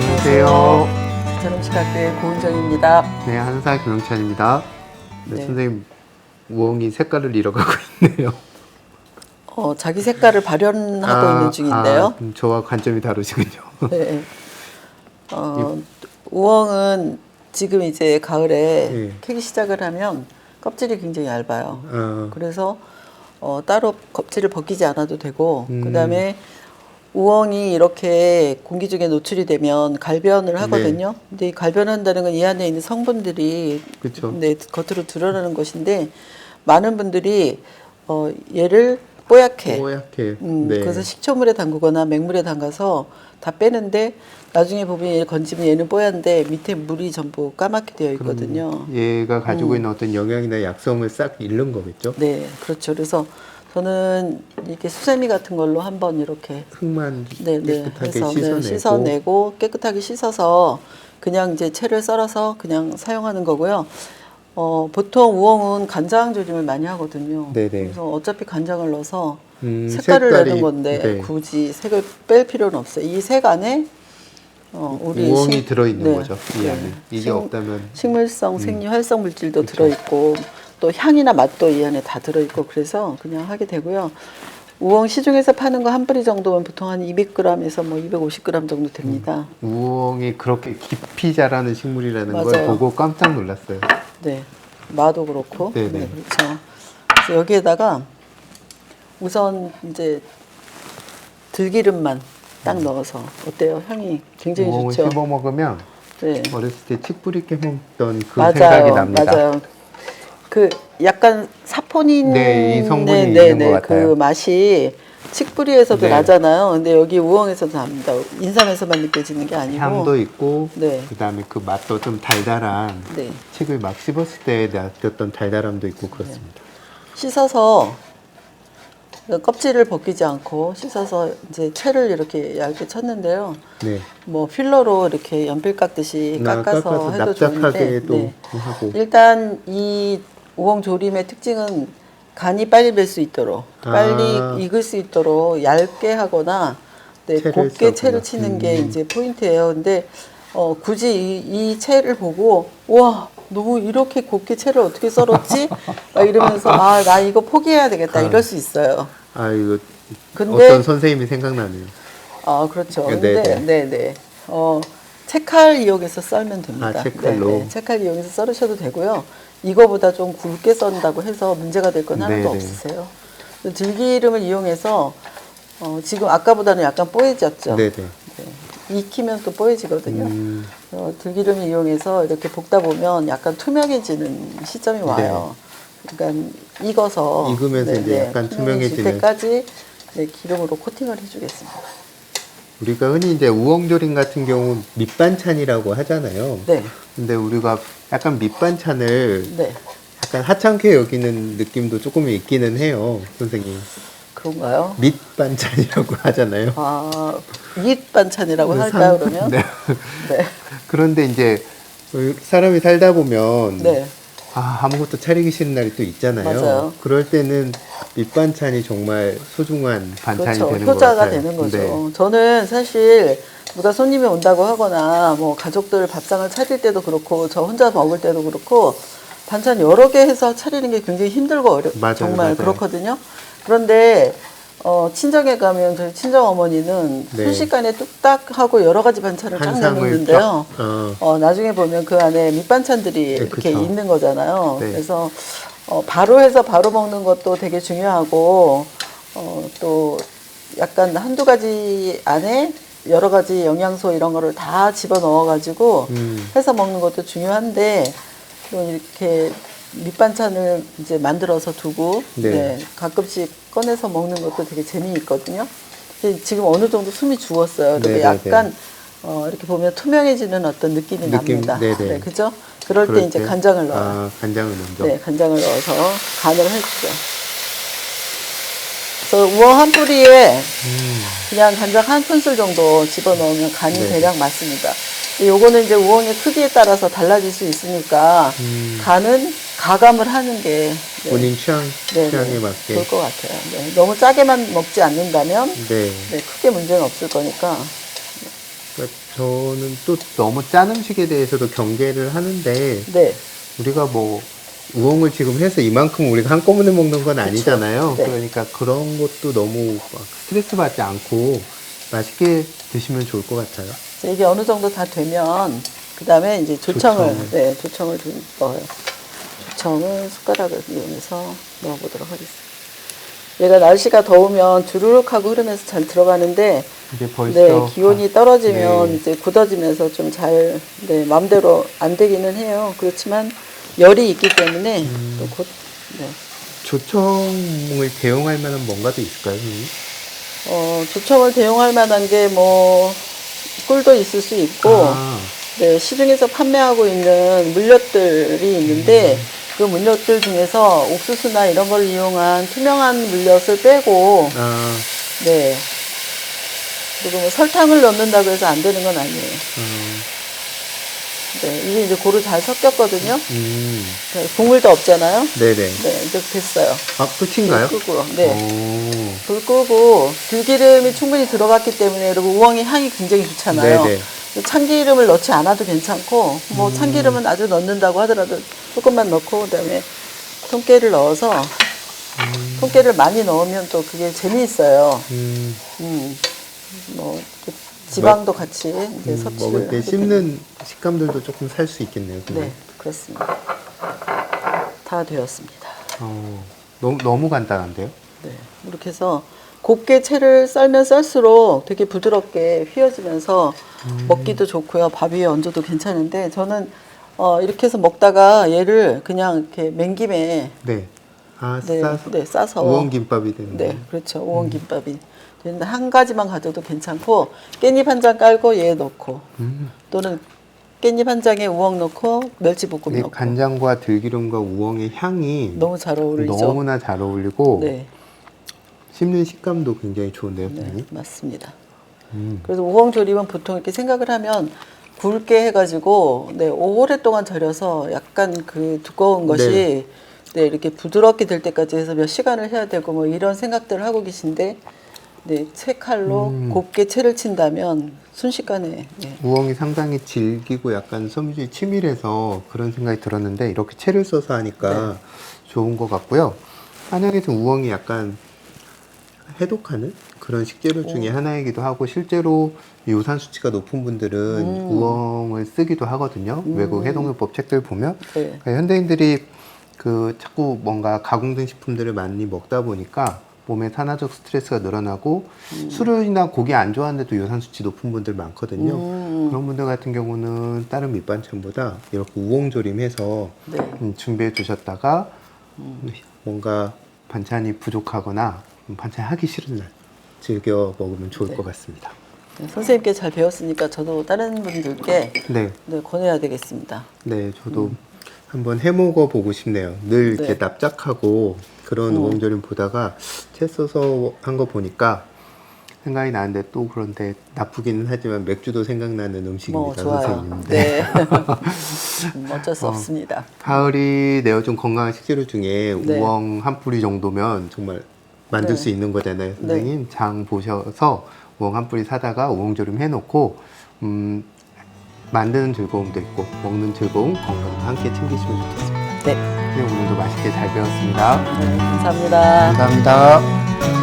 안녕하세요. 저렴식학교의 고은정입니다. 네, 한사 김영찬입니다. 네, 네. 선생님 우엉이 색깔을 잃어가고 있네요. 어, 자기 색깔을 발현하고 있는 중인데요. 아, 그럼 저와 관점이 다르시군요. 네. 어, 우엉은 지금 이제 가을에 네. 캐기 시작을 하면 껍질이 굉장히 얇아요. 어, 그래서 어, 따로 껍질을 벗기지 않아도 되고 음. 그 다음에 우엉이 이렇게 공기 중에 노출이 되면 갈변을 하거든요. 근데 이 갈변한다는 건 이 안에 있는 성분들이 그쵸. 네, 겉으로 드러나는 것인데 많은 분들이 어, 얘를 뽀얗게 뽀얗게. 음, 네. 그래서 식초물에 담그거나 맹물에 담가서 다 빼는데 나중에 보면 얘를 건지면 얘는 뽀얀데 밑에 물이 전부 까맣게 되어 있거든요. 얘가 가지고 음. 있는 어떤 영양이나 약성을 싹 잃는 거겠죠? 네, 그렇죠. 그래서 저는 이렇게 수세미 같은 걸로 한번 이렇게 흙만 네, 네, 깨끗하게 해서 씻어내고. 네, 씻어내고 깨끗하게 씻어서 그냥 이제 채를 썰어서 그냥 사용하는 거고요. 어, 보통 우엉은 간장 조림을 많이 하거든요. 네네. 그래서 어차피 간장을 넣어서 음, 색깔을 색깔이- 내는 건데 네. 굳이 색을 뺄 필요는 없어요. 이 색 안에 어, 우리 우엉이 식- 들어있는 네, 거죠. 이 네. 안에. 이게 식- 없다면 식물성 생리 활성 물질도 들어 있고 또 향이나 맛도 이 안에 다 들어있고 그래서 그냥 하게 되고요. 우엉 시중에서 파는 거 한 뿌리 정도면 보통 한 200g에서 뭐 250g 정도 됩니다. 우엉이 그렇게 깊이 자라는 식물이라는 걸 맞아요. 보고 깜짝 놀랐어요. 네, 마도 그렇고. 네 네. 네, 그렇죠. 그래서 여기에다가 우선 이제 들기름만 딱 넣어서 어때요? 향이 굉장히 우엉을 좋죠. 씹어 먹으면 네. 어렸을 때 칡뿌리 깨먹던 그. 생각이 납니다. 맞아요. 그 약간 사포닌 네, 이 성분이 있는 것 같아요. 그 맛이 칡뿌리에서도 네. 나잖아요. 근데 여기 우엉에서도 납니다. 인삼에서만 느껴지는 게 아니고. 향도 있고 네. 그다음에 그 맛도 좀 달달한 네. 칡을 막 씹었을 때 느꼈던 달달함도 있고 그렇습니다. 씻어서 껍질을 벗기지 않고 씻어서 이제 채를 이렇게 얇게 쳤는데요. 네. 뭐 필러로 이렇게 연필 깎듯이 나 깎아서, 깎아서 해도 납작하게 좋은데 또 네. 하고 일단 이 우엉 조림의 특징은 간이 빨리 벨수 있도록 빨리 아. 익을 수 있도록 얇게 하거나 네, 채를 곱게. 채를 치는 게 음. 이제 포인트예요. 근데 어, 굳이 이, 이 채를 보고 와 너무 이렇게 곱게 채를 어떻게 썰었지? 막 이러면서 아 나 이거 포기해야 되겠다 이럴 수 있어요. 아 이거 근데- 어떤 선생님이 생각나네요. 아 그렇죠. 네, 근데 네. 네네. 어 채칼 이용해서 썰면 됩니다. 아, 채칼로? 네, 네. 채칼 이용해서 썰으셔도 되고요. 이거보다 좀 굵게 썬다고 해서 문제가 될 건 하나도 네, 네. 없으세요. 들기름을 이용해서 어, 지금 아까보다는 약간 뽀얘졌죠. 네네. 네. 익히면 또 뽀얘지거든요. 음, 어, 들기름을 이용해서 이렇게 볶다 보면 약간 투명해지는 시점이 와요. 그러니까 익어서 네. 익으면서 이제 약간 투명해지는. 때까지 네, 기름으로 코팅을 해주겠습니다. 우리가 흔히 이제 우엉조림 같은 경우 밑반찬이라고 하잖아요. 네, 근데 우리가 약간 밑반찬을 네. 약간 하찮게 여기는 느낌도 조금 있기는 해요, 선생님. 그런가요? 밑반찬이라고 하잖아요. 아, 밑 반찬이라고 그 할까요, 상- 그러면? 네. 네. 그런데 이제 사람이 살다 보면 네. 아, 아무것도 차리기 싫은 날이 또 있잖아요. 맞아요. 그럴 때는 밑반찬이 정말 소중한 반찬이 그렇죠. 되는 것 효자가. 되는 거죠. 네. 저는 사실 누가 손님이 온다고 하거나 뭐 가족들 밥상을 차릴 때도 그렇고 저 혼자 먹을 때도 그렇고 반찬 여러 개 해서 차리는 게 굉장히 힘들고 어려 맞아요, 정말 맞아요. 그렇거든요. 그런데 어, 친정에 가면 저희 친정 어머니는 네. 순식간에 뚝딱 하고 여러 가지 반찬을 쫙 한 상을 내놓는데요. 쫙, 어. 어, 나중에 보면 그 안에 밑반찬들이 네, 이렇게 그쵸. 있는 거잖아요. 네. 그래서 어, 바로 해서 바로 먹는 것도 되게 중요하고 어, 또 약간 한두 가지 안에 여러 가지 영양소 이런 거를 다 집어 넣어 가지고 음. 해서 먹는 것도 중요한데 또 이렇게 밑반찬을 이제 만들어서 두고 네. 네, 가끔씩 꺼내서 먹는 것도 되게 재미있거든요. 근데 지금 어느 정도 숨이 죽었어요. 네, 근데 네, 약간 어, 이렇게 보면 투명해지는 어떤 느낌이 느낌, 납니다. 네, 네. 그죠? 그럴 때 이제 간장을 넣어요. 아, 간장을 먼저. 네, 간장을 넣어서 간을 해주죠. 그래서 우엉 한 뿌리에 그냥 간장 한 큰술 정도 집어 넣으면 간이 네. 대략 맞습니다. 요거는 이제 우엉의 크기에 따라서 달라질 수 있으니까 음. 간은 가감을 하는 게 네, 본인 취향, 네, 취향에 네, 맞게. 좋을 것 같아요. 네, 너무 짜게만 먹지 않는다면 네. 네, 크게 문제는 없을 거니까 그러니까 저는 또 너무 짠 음식에 대해서도 경계를 하는데 네. 우리가 뭐 우엉을 지금 해서 이만큼 우리가 한꺼번에 먹는 건 아니잖아요. 네. 그러니까 그런 것도 너무 막 스트레스 받지 않고 맛있게 드시면 좋을 것 같아요. 자, 이게 어느 정도 다 되면 그 다음에 이제 조청을 조청을. 네 조청을 좀 넣어요. 조청을 숟가락을 이용해서 넣어보도록 하겠습니다. 얘가 날씨가 더우면 주르륵하고 흐르면서 잘 들어가는데 이제 벌써 네 기온이 떨어지면 네. 이제 굳어지면서 좀 잘 네, 마음대로 안 되기는 해요. 그렇지만 열이 있기 때문에 음. 또 곧 네. 조청을 대용할 만한 뭔가도 있을까요? 선생님? 어, 조청을 대용할 만한 게 뭐 꿀도 있을 수 있고 아, 네, 시중에서 판매하고 있는 물엿들이 있는데 그 물엿들 중에서 옥수수나 이런 걸 이용한 투명한 물엿을 빼고 아, 네. 그리고 뭐 설탕을 넣는다고 해서 안 되는 건 아니에요. 음, 네, 이게 이제 고루 잘 섞였거든요. 음, 네, 국물도 없잖아요. 네네. 네, 이제 됐어요. 아, 끝인가요? 불 끄고, 네. 오, 불 끄고 들기름이 충분히 들어갔기 때문에 그리고 우엉이 향이 굉장히 좋잖아요. 네네. 참기름을 넣지 않아도 괜찮고 음. 뭐 참기름은 아주 넣는다고 하더라도 조금만 넣고 그 다음에 통깨를 넣어서 통깨를 많이 넣으면 또 그게 재미있어요. 음, 음, 뭐그 지방도 같이 이제 음, 섭취를 먹을 때 하게 씹는 식감들도 조금 살 수 있겠네요. 근데. 네, 그렇습니다. 다 되었습니다. 어, 너무 너무 간단한데요? 네, 이렇게 해서 곱게 채를 썰면 썰수록 되게 부드럽게 휘어지면서 먹기도 좋고요. 밥 위에 얹어도 괜찮은데 저는 어, 이렇게 해서 먹다가 얘를 그냥 이렇게 맨김에 네. 아, 네, 싸서 네, 싸서 우엉 김밥이 되는 네, 거예요. 그렇죠. 우엉김밥이 되는데 한 가지만 가져도 괜찮고 깻잎 한 장 깔고 얘 넣고 음. 또는 깻잎 한 장에 우엉 넣고 멸치볶음 이 넣고 간장과 들기름과 우엉의 향이 너무 잘 어울리죠. 너무나 잘 어울리고 네, 씹는 식감도 굉장히 좋은데요, 네, 선생님? 맞습니다. 음. 그래서 우엉 조림은 보통 이렇게 생각을 하면 굵게 해가지고 네 오랫동안 절여서 약간 그 두꺼운 것이 네. 네. 이렇게 부드럽게 될 때까지 해서 몇 시간을 해야 되고 뭐 이런 생각들을 하고 계신데 네 채 칼로 음. 곱게 채를 친다면 순식간에 네. 우엉이 상당히 질기고 약간 섬유질이 치밀해서 그런 생각이 들었는데 이렇게 채를 써서 하니까 네. 좋은 것 같고요. 한약에서 우엉이 약간 해독하는 그런 식재료 중에 하나이기도 하고 실제로 요산 수치가 높은 분들은 음. 우엉을 쓰기도 하거든요. 외국 해독요법 책들 보면 네. 그러니까 현대인들이 그 자꾸 뭔가 가공된 식품들을 많이 먹다 보니까 몸에 산화적 스트레스가 늘어나고 술이나 고기 안 좋아하는데도 요산 수치 높은 분들 많거든요. 음. 그런 분들 같은 경우는 다른 밑반찬보다 이렇게 우엉조림해서 네. 음, 준비해 두셨다가 뭔가 반찬이 부족하거나 음, 반찬 하기 싫은 날 즐겨 먹으면 좋을 네. 것 같습니다. 네, 선생님께 잘 배웠으니까 저도 다른 분들께 네, 네, 권해야 되겠습니다. 네, 저도 한번 해 먹어 보고 싶네요. 늘 이렇게 네. 납작하고 그런 음. 우엉조림 보다가 채 써서 한 거 보니까 생각이 나는데 또 그런데 나쁘기는 하지만 맥주도 생각나는 음식입니다, 뭐. 선생님. 네. 음, 어쩔 수 어. 없습니다. 가을이 내어준 건강한 식재료 중에 네. 우엉 한 뿌리 정도면 정말 만들 네. 수 있는 거잖아요, 선생님. 장 보셔서 우엉 한 뿌리 사다가 우엉조림 해놓고 음, 만드는 즐거움도 있고 먹는 즐거움, 건강도 함께 챙기시면 좋겠습니다. 네. 네, 오늘도 맛있게 잘 배웠습니다. 네, 감사합니다. 감사합니다.